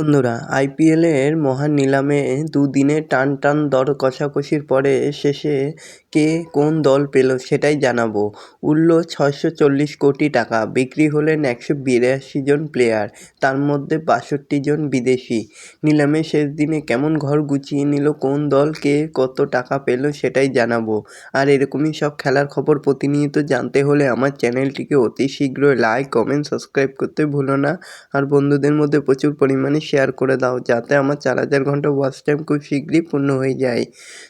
বন্ধুরা আইপিএলের মহান নিলামে দুদিনের টান টান দর কষাকষির পরে শেষে কে কোন দল পেল সেটাই জানাব। উঠল ছয়শো চল্লিশ কোটি টাকা, বিক্রি হলেন একশো বিরাশি জন প্লেয়ার তার মধ্যে বাষট্টি জন বিদেশি। নিলামে শেষ দিনে কেমন ঘর গুছিয়ে নিল, কোন দল কে কত টাকা পেল সেটাই জানাব। আর এরকমই সব খেলার খবর প্রতিনিয়ত জানতে হলে আমার চ্যানেলটিকে অতি শীঘ্রই লাইক কমেন্ট সাবস্ক্রাইব করতে ভুলো না। আর বন্ধুদের মধ্যে প্রচুর পরিমাণে শেয়ার করে দাও, যাতে আমার চার হাজার ঘণ্টা ওয়াচ টাইম খুব শীঘ্রই পূর্ণ হয়ে যায়।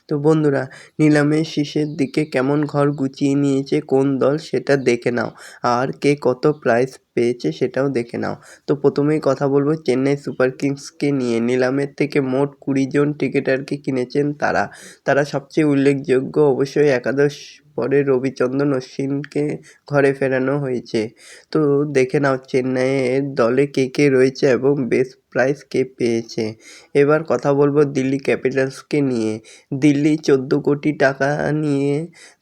তো বন্ধুরা, নিলামের শেষের দিকে কেমন ঘর গুছিয়ে নিয়েছে, কোন দল সেটা দেখে নাও। আর কে কত প্রাইস পেয়েছে সেটাও দেখে নাও। তো প্রথমেই কথা বলব চেন্নাই সুপার কিংসকে নিয়ে। নিলামের থেকে মোট কুড়ি জন টিকিটারকে কিনেছেন তারা। তারা সবচেয়ে উল্লেখযোগ্য অবশ্যই একাদশ পরে রবিচন্দ্রন অশ্বিনকে ঘরে ফেরানো হয়েছে। তো দেখে নাও, চেন্নাইয়ের দলে কে কে রয়েছে এবং বেস্ট প্রাইস কে পেয়েছে। এবার কথা বলব দিল্লি ক্যাপিটালসকে নিয়ে। দিল্লি চোদ্দ কোটি টাকা নিয়ে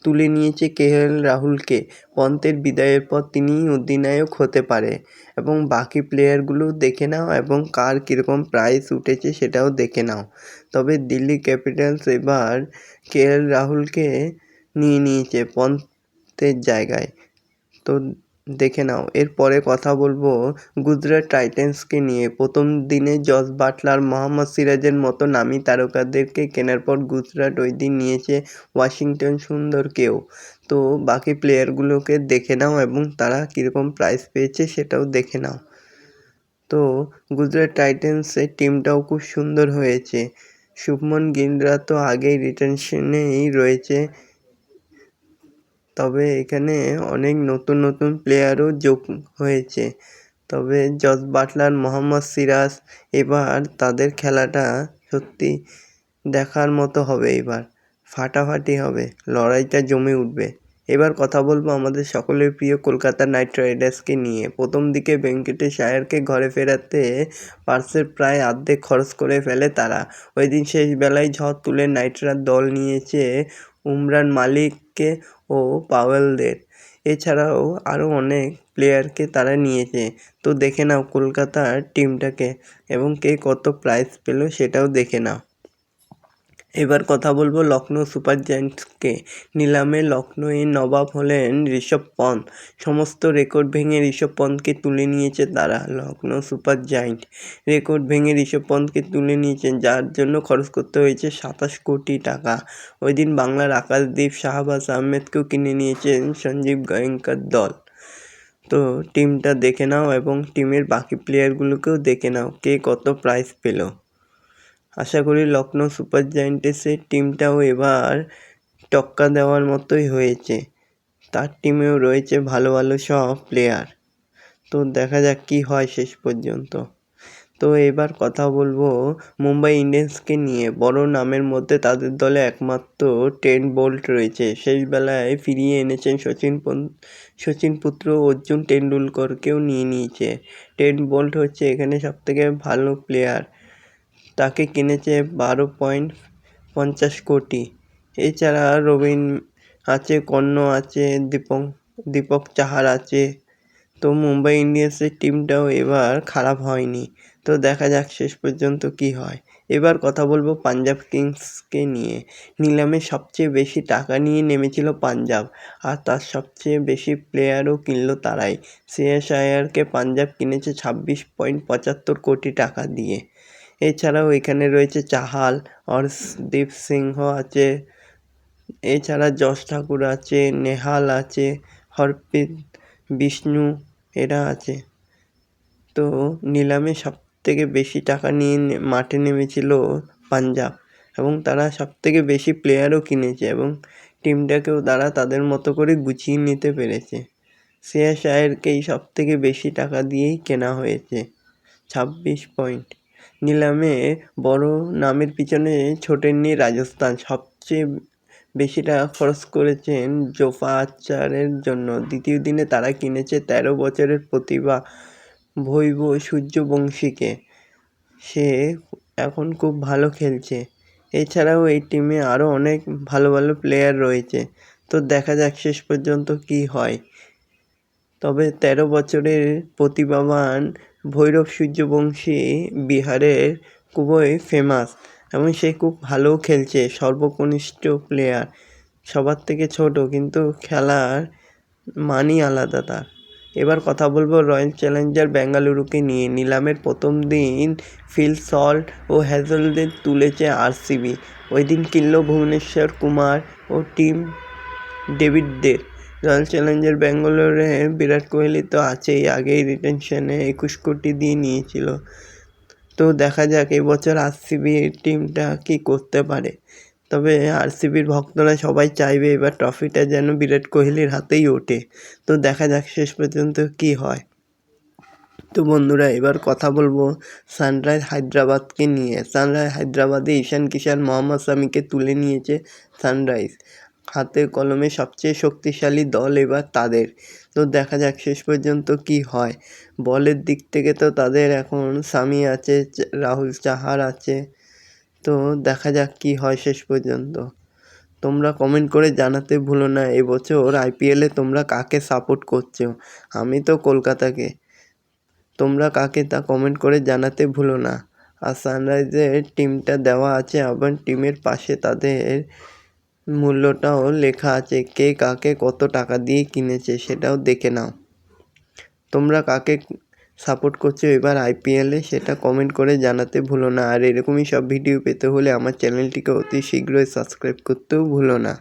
তুলে নিয়েছে কে এল রাহুলকে। পন্তের বিদায়ের পর তিনি অধিনায়ক হতে পারে। এবং বাকি প্লেয়ারগুলো দেখে নাও এবং কার কীরকম প্রাইস উঠেছে সেটাও দেখে নাও। তবে দিল্লি ক্যাপিটালস এবার কে এল রাহুলকে নিয়ে নিয়েছে পন্তের জায়গায়। তো দেখে নাও এরপরে কথা বলব গুজরাট টাইটেন্সকে নিয়ে। প্রথম দিনে জস বাটলার, মোহাম্মদ সিরাজের মতো নামি তারকাদেরকে কেনার পর গুজরাট ওই দিন নিয়েছে ওয়াশিংটন সুন্দরকেও। তো বাকি প্লেয়ারগুলোকে দেখে নাও এবং তারা কীরকম প্রাইস পেয়েছে সেটাও দেখে নাও। তো গুজরাট টাইটেন্সের টিমটাও খুব সুন্দর হয়েছে। শুভমন গিলরা তো আগেই রিটেনশনেই রয়েছে। তবে এখানে অনেক নতুন নতুন প্লেয়ারও যোগ হয়েছে। তবে জস বাটলার মোহাম্মদ সিরাজ এবার তাদের খেলাটা সত্যি দেখার মতো হবে এবার। ফাটাফাটি হবে, লড়াইটা জমে উঠবে। এবার কথা বলব আমাদের সকলের প্রিয় কলকাতা নাইট রাইডার্সকে নিয়ে। প্রথম দিকে ভেঙ্কটেশ আয়ারকে ঘরে ফেরাতে পার্সের প্রায় অর্ধেক খরচ করে ফেলে তারা। ওই দিন শেষ বেলায় ঝড় তুলে নাইটরার দল নিয়েছে উমরান মালিককে ও পাওয়েলদের। এছাড়াও আরও অনেক প্লেয়ারকে তারা নিয়েছে। তো দেখে নাও কলকাতার টিমটাকে এবং কে কত প্রাইজ পেল সেটাও দেখে নাও। এবার কথা বলব লখনৌ সুপার জায়েন্টসকে নিলামে লখনৌয়ের নবাব হলেন ঋষভ পন্থ। সমস্ত রেকর্ড ভেঙে ঋষভ পন্থকে তুলে নিয়েছে তারা, লখনৌ সুপার জায়েন্ট রেকর্ড ভেঙে ঋষভ পন্থকে তুলে নিয়েছেন, যার জন্য খরচ করতে হয়েছে সাতাশ কোটি টাকা। ওই দিন বাংলার আকাশদ্বীপ শাহবাজ আহমেদকেও কিনে নিয়েছেন সঞ্জীব গোয়েঙ্কার দল। তো টিমটা দেখে নাও এবং টিমের বাকি প্লেয়ারগুলোকেও দেখে নাও, কে কত প্রাইজ পেল। আশা করি লখনৌ সুপার জায়েন্টসের টিমটাও এবার টক্কা দেওয়ার মতোই হয়েছে। তার টিমেও রয়েছে ভালো ভালো সব প্লেয়ার তো দেখা যাক কী হয় শেষ পর্যন্ত। তো এবার কথা বলব মুম্বাই ইন্ডিয়ান্সকে নিয়ে। বড় নামের মধ্যে তাদের দলে একমাত্র টেন বোল্ট রয়েছে। শেষ বেলায় ফিরিয়ে এনেছেন সচিন সচিন পুত্র অর্জুন টেন্ডুলকরকেও নিয়ে নিয়েছে। টেন বোল্ট হচ্ছে এখানে সবথেকে ভালো প্লেয়ার তাকে কিনেছে বারো পয়েন্ট পঞ্চাশ কোটি। এছাড়া রবিন আছে, কর্ণ আছে, দীপক দীপক চাহার আছে। তো মুম্বাই ইন্ডিয়ান্সের টিমটাও এবার খারাপ হয়নি। তো দেখা যাক শেষ পর্যন্ত কি হয়। এবার কথা বলব পাঞ্জাব কিংসকে নিয়ে। নিলামে সবচেয়ে বেশি টাকা নিয়ে নেমেছিল পাঞ্জাব, আর তার সবচেয়ে বেশি প্লেয়ারও কিনল তারাই। শ্রেয়াস আয়ারকে পাঞ্জাব কিনেছে ছাব্বিশ পয়েন্ট পঁচাত্তর কোটি টাকা দিয়ে। এছাড়াও এখানে রয়েছে চাহাল অর্শদীপ সিংহ আছে। এছাড়া যশ ঠাকুর আছে, নেহাল আছে, হরপ্রীত, বিষ্ণু এরা আছে। তো নিলামে সব থেকে বেশি টাকা নিয়ে মাঠে নেমেছিল পাঞ্জাব এবং তারা সব থেকে বেশি প্লেয়ারও কিনেছে এবং টিমটাকেও তারা তাদের মতো করে গুছিয়ে নিতে পেরেছে। শ্রেয়াস আয়ারকেই সব থেকে বেশি টাকা দিয়েই কেনা হয়েছে। ছাব্বিশ পয়েন্ট নিলামে বড় নামের পিছনে ছোটেননি রাজস্থান। সবচেয়ে বেশি টাকা খরচ করেছেন জোফা আচারের জন্য। দ্বিতীয় দিনে তারা কিনেছে তেরো বছরের প্রতিভা ভৈব সূর্যবংশীকে। সে এখন খুব ভালো খেলছে। এছাড়াও এই টিমে আরও অনেক ভালো ভালো প্লেয়ার রয়েছে। তো দেখা যাক শেষ পর্যন্ত কি হয়। তবে তেরো বছরের প্রতিভাবান ভৈরব সূর্যবংশী বিহারের খুবই ফেমাস এবং সে খুব ভালো খেলছে, সর্বকনিষ্ঠ প্লেয়ার সবার থেকে ছোট, কিন্তু খেলার মানই আলাদা তার। এবার কথা বলব রয়্যাল চ্যালেঞ্জার বেঙ্গালুরুকে নিয়ে। নিলামের প্রথম দিন ফিল সল্ট ও হ্যাজলদের তুলেছে আরসিবি ওই দিন কিনল ভুবনেশ্বর কুমার ও টিম ডেভিডদের রয়্যাল চ্যালেঞ্জার ব্যাঙ্গালোরে বিরাট কোহলি তো আছেই, আগেই রিটেনশনে একুশ কোটি দিয়ে নিয়েছিল। তো দেখা যাক, এবছর আরসিবি টিমটা কি করতে পারে। তবে আরসিবির ভক্তরা সবাই চাইবে এবার ট্রফিটা যেন বিরাট কোহলির হাতেই ওঠে। তো দেখা যাক শেষ পর্যন্ত কি হয়। তো বন্ধুরা, এবার কথা বলব সানরাইজ হায়দ্রাবাদকে নিয়ে। সানরাইজ হায়দ্রাবাদে ঈশান কিষান মোহাম্মদ শামিকে তুলে নিয়েছে সানরাইজ হাতে কলমে সবচেয়ে শক্তিশালী দল এবার তাদের। তো দেখা যাক শেষ পর্যন্ত কি হয়। বলের দিক থেকে তো তাদের এখন সামি আছে, রাহুল চাহার আছে। তো দেখা যাক কি হয় শেষ পর্যন্ত। তোমরা কমেন্ট করে জানাতে ভুলো না, এবছর আইপিএলে তোমরা কাকে সাপোর্ট করছ? আমি তো কলকাতাকে। তোমরা কাকে তা কমেন্ট করে জানাতে ভুলো না। আর সানরাইজের টিমটা দেওয়া আছে, আবার টিমের পাশে তাদের মূল্যটাও লেখা আছে কে কাকে কত টাকা দিয়ে কিনেছে সেটাও দেখে নাও। তোমরা কাকে সাপোর্ট করছ এবার আইপিএলে সেটা কমেন্ট করে জানাতে ভুলো না। আর এরকমই সব ভিডিও পেতে হলে আমার চ্যানেলটিকে অতি শীঘ্রই সাবস্ক্রাইব করতেও ভুলো না।